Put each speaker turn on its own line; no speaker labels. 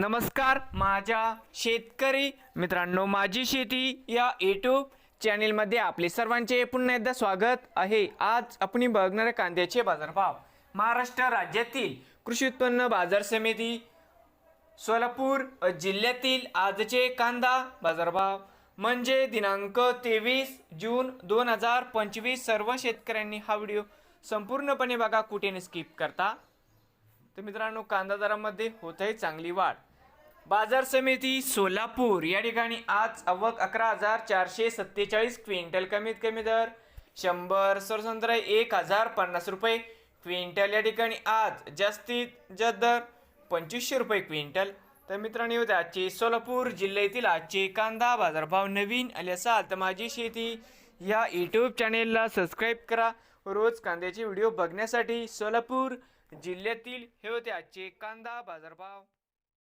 नमस्कार माझ्या शेतकरी मित्रांनो माझी शेती या यूट्यूब चॅनेलमध्ये आपले सर्वांचे पुन्हा एकदा स्वागत आहे. आज आपण बघणारे कांद्याचे बाजारभाव. महाराष्ट्र राज्यातील कृषी उत्पन्न बाजार समिती सोलापूर जिल्ह्यातील आजचे कांदा बाजारभाव. म्हणजे दिनांक तेवीस जून दोन हजार पंचवीस सर्व शेतकऱ्यांनी हा व्हिडिओ संपूर्णपणे बघा कुठे स्किप करता. तर मित्रांनो कांदा दरामध्ये होत आहे चांगली वाढ. बाजार समिती सोलापूर. या ठिकाणी आज अवक अकरा हजार चारशे सत्तेचाळीस क्विंटल कमीत कमी दर शंभर सरसंत्र एक हजार पन्नास रुपये. क्विंटल या ठिकाणी आज जास्तीत जास्त दर पंचवीसशे रुपये क्विंटल. तर मित्रांनो होते आजचे सोलापूर जिल्ह्यातील आजचे कांदा बाजारभाव नवीन आले असाल तर माझी शेती या यूट्यूब चॅनेलला सबस्क्राईब करा. रोज कांद्याचे व्हिडिओ बघण्यासाठी सोलापूर जिल्ह्यातील हे होते आजचे कांदा बाजारभाव.